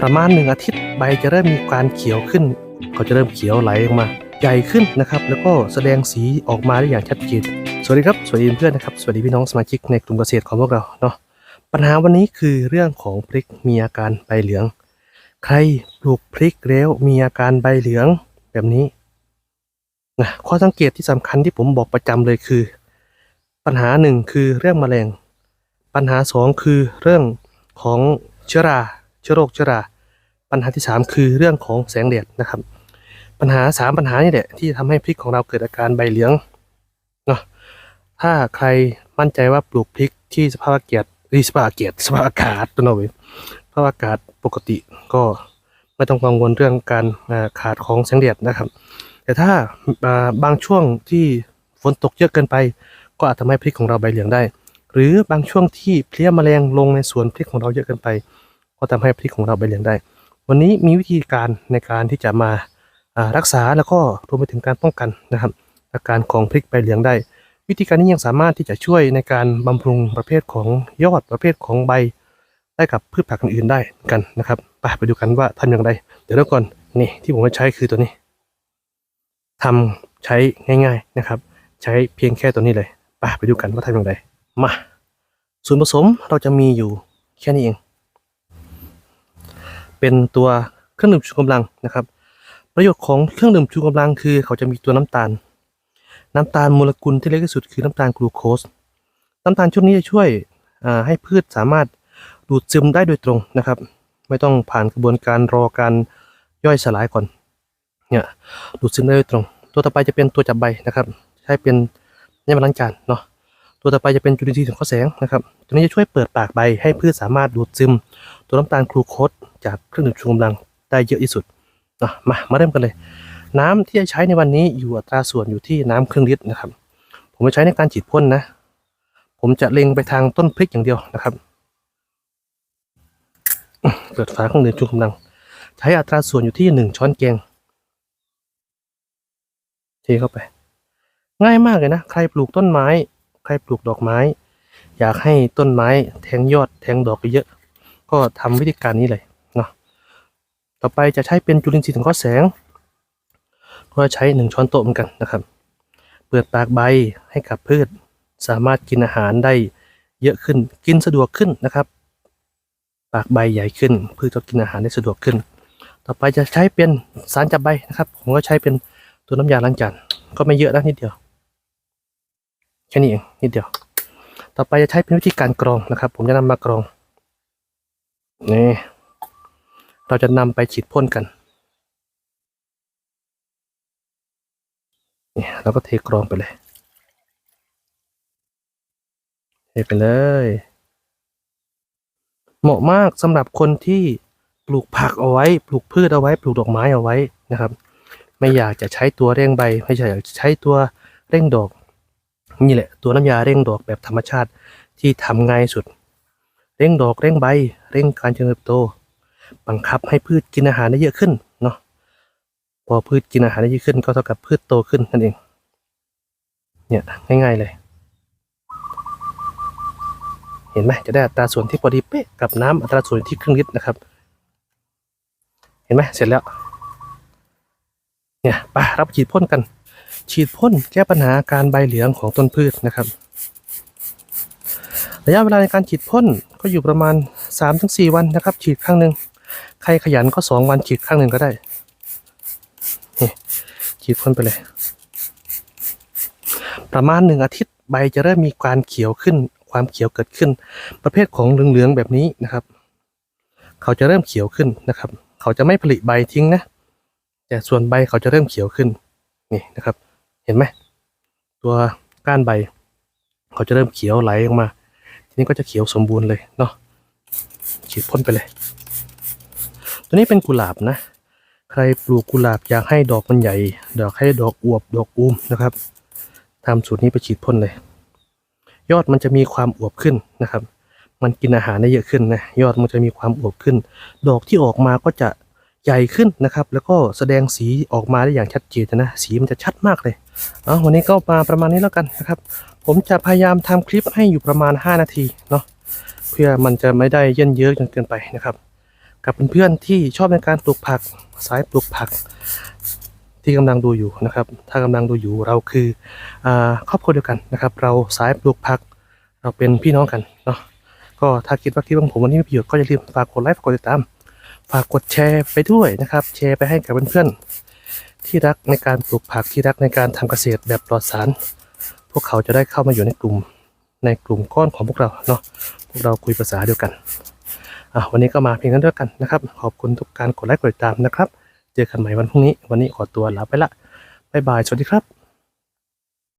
ประมาณหนึ่งอาทิตย์ใบจะเริ่มมีการเขียวขึ้น ก็จะเริ่มเขียวไหลออกมาใหญ่ขึ้นนะครับ แล้วก็แสดงสีออกมาได้อย่างชัดเจนสวัสดีครับสวัสดีเพื่อนนะครับสวัสดีพี่น้องสมาชิกในกลุ่มเกษตรของพวกเราเนาะปัญหาวันนี้คือเรื่องของพริกมีอาการใบเหลือง ใครปลูกพริกแล้วมีอาการใบเหลืองแบบนี้นะข้อสังเกตที่สำคัญที่ผมบอกประจำเลยคือ ปัญหาหนึ่งคือเรื่องแมลง ปัญหาสองคือเรื่องของเชื้อรา เชื้อโรคเชื้อรา ปัญหาที่สามคือเรื่องของแสงแดดนะครับ ปัญหาสามปัญหานี่แหละที่ทำให้พริกของเราเกิดอาการใบเหลืองเนาะถ้าใครมั่นใจว่าปลูกพริกที่สภาพอากาศเอ้ยสภาพอากาศสภาพอากาศตัวน่อยสภาพอากาศปกติก็ไม่ต้องกังวลเรื่องการขาดของแสงแดดนะครับ แต่ถ้าอ่าบางช่วงที่ฝนตกเยอะเกินไป ก็อาจทำให้พริกของเราใบเหลืองได้ หรือบางช่วงที่เพลี้ยแมลงลงในสวนพริกของเราเยอะเกินไป ก็ทำให้พริกของเราใบเหลืองได้ วันนี้มีวิธีการในการที่จะมาารักษาแล้วก็รวมไปถึงการป้องกันนะครับ อาการของพริกใบเหลืองได้ วิธีการนี้ยังสามารถที่จะช่วยในการบำรุงประเภทของยอดประเภทของใบได้กับพืชผักอื่นๆได้กันนะครับไปไปดูกันว่าทำอย่างไร เดี๋ยวเริ่มก่อนนี่ที่ผมจะใช้คือตัวนี้ทำใช้ง่ายๆนะครับ ใช้เพียงแค่ตัวนี้เลยไปไปดูกันว่าทำอย่างไรมาส่วนผสมเราจะมีอยู่แค่นี้เอง เป็นตัวเครื่องดื่มชูกำลังนะครับ ประโยชน์ของเครื่องดื่มชูกำลังคือ เขาจะมีตัวน้ำตาล น้ำตาลโมเลกุลที่เล็กที่สุดคือน้ำตาลกลูโคส น้ำตาลชุดนี้จะช่วยให้พืชสามารถดูดซึมได้โดยตรงนะครับ ไม่ต้องผ่านกระบวนการรอการย่อยสลายก่อนเนี่ยดูดซึมได้โดยตรง ตัวต่อไปจะเป็นตัวจับใบนะครับ ใช้เป็นเนี่ยมาล้างจานเนาะตัวต่อไปจะเป็นจุลินทรีย์สังเคราะห์แสงนะครับตัวนี้จะช่วยเปิดปากใบให้พืชสามารถดูดซึม ตัวน้ำตาลกลูโคสจากเครื่องดื่มชูกำลังได้เยอะที่สุดนะมามาเริ่มกันเลย น้ำที่จะใช้ในวันนี้อยู่อัตราส่วนอยู่ที่น้ำครึ่งลิตรนะครับ ผมจะใช้ในการฉีดพ่นนะ ผมจะเล็งไปทางต้นพริกอย่างเดียวนะครับเปิดฝาเครื่องดื่มชูกำลัง ใช้อัตราส่วนอยู่ที่หนึ่งช้อนแกงเทเข้าไป ง่ายมากเลยนะ ใครปลูกต้นไม้ ใครปลูกดอกไม้ อยากให้ต้นไม้แทงยอดแทงดอกเยอะ ก็ทำวิธีการนี้เลยเนาะต่อไปจะใช้เป็นจุลินทรีย์สังเคราะห์แสง ก็ใช้หนึ่งช้อนโต๊ะเหมือนกันนะครับ เปิดปากใบให้กับพืช สามารถกินอาหารได้เยอะขึ้นกินสะดวกขึ้นนะครับ ปากใบใหญ่ขึ้นพืชก็กินอาหารได้สะดวกขึ้น ต่อไปจะใช้เป็นสารจับใบนะครับผมก็ใช้เป็นตัวน้ำยาล้างจานก็ไม่เยอะนะนิดเดียวแค่นี้เองนิดเดียว ต่อไปจะใช้เป็นวิธีการกรองนะครับ ผมจะนำมากรอง นี่เราจะนำไปฉีดพ่นกันนี่เราก็เทกรองไปเลย เทไปเลย เหมาะมากสำหรับคนที่ปลูกผักเอาไว้ ปลูกพืชเอาไว้ ปลูกดอกไม้เอาไว้นะครับ ไม่อยากจะใช้ตัวเร่งใบ ไม่ใช่อยากจะใช้ตัวเร่งดอก นี่แหละ ตัวน้ำยาเร่งดอกแบบธรรมชาติที่ทำง่ายสุด เร่งดอกเร่งใบ เร่งการเจริญเติบโต บังคับให้พืชกินอาหารได้เยอะขึ้นเนาะพอพืชกินอาหารได้เยอะขึ้น ก็เท่ากับพืชโตขึ้นนั่นเอง เนี่ยง่ายๆเลย เห็นไหมจะได้อัตราส่วนที่พอดีเป๊ะกับน้ำอัตราส่วนที่ครึ่งลิตรนะครับ เห็นไหมเสร็จแล้ว เนี่ยไปรับฉีดพ่นกัน ฉีดพ่นแก้ปัญหาการใบเหลืองของต้นพืชนะครับระยะเวลาในการฉีดพ่น ก็อยู่ประมาณ 3-4 วันนะครับ ฉีดครั้งหนึ่งใครขยันก็ 2 วันฉีดครั้งหนึ่งก็ได้นี่ฉีดพ่นไปเลย ประมาณหนึ่งอาทิตย์ใบจะเริ่มมีการเขียวขึ้น ความเขียวเกิดขึ้น ประเภทของเหลืองๆแบบนี้นะครับ เขาจะเริ่มเขียวขึ้นนะครับ เขาจะไม่ผลิใบทิ้งนะ แต่ส่วนใบเขาจะเริ่มเขียวขึ้นนี่นะครับ เห็นไหมตัวก้านใบ เขาจะเริ่มเขียวไหลออกมา นี้ก็จะเขียวสมบูรณ์เลยเนาะฉีดพ่นไปเลย ตัวนี้เป็นกุหลาบนะ ใครปลูกกุหลาบอยากให้ดอกมันใหญ่ ดอกให้ดอกอวบดอกอูมนะครับทำสูตรนี้ไปฉีดพ่นเลย ยอดมันจะมีความอวบขึ้นนะครับ มันกินอาหารได้เยอะขึ้นนะยอดมันจะมีความอวบขึ้น ดอกที่ออกมาก็จะใหญ่ขึ้นนะครับ แล้วก็แสดงสีออกมาได้อย่างชัดเจนนะ สีมันจะชัดมากเลย เอาวันนี้ก็มาประมาณนี้แล้วกันนะครับ ผมจะพยายามทำคลิปให้อยู่ประมาณ 5 นาทีเนาะเพื่อมันจะไม่ได้เยินเยอะจนเกินไปนะครับ กับเพื่อนๆที่ชอบในการปลูกผักสายปลูกผัก ที่กำลังดูอยู่นะครับ ถ้ากำลังดูอยู่เราคืออครอบครัวเดียวกันนะครับ เราสายปลูกผัก เราเป็นพี่น้องกันเนาะก็ถ้าคิดว่าคลิปของผมวันนี้มีประโยชน์ก็อย่าลืมฝากกดไลค์ฝากกดติดตามฝากกดแชร์ไปด้วยนะครับ แชร์ไปให้กับเพื่อนๆที่รักในการปลูกผักที่รักในการทำเกษตรแบบปลอดสาร วกเขาจะได้เข้ามาอยู่ในกลุ่มในกลุ่มก้อนของพวกเราเนาะพวกเราคุยภาษาเดียวกันอะวันนี้ก็มาเพียงเท่านี้กันนะครับ ขอบคุณทุกการกดไลค์กดติดตามนะครับ เจอกันใหม่วันพรุ่งนี้ วันนี้ขอตัวลาไปละบ๊ายบายสวัสดีครับ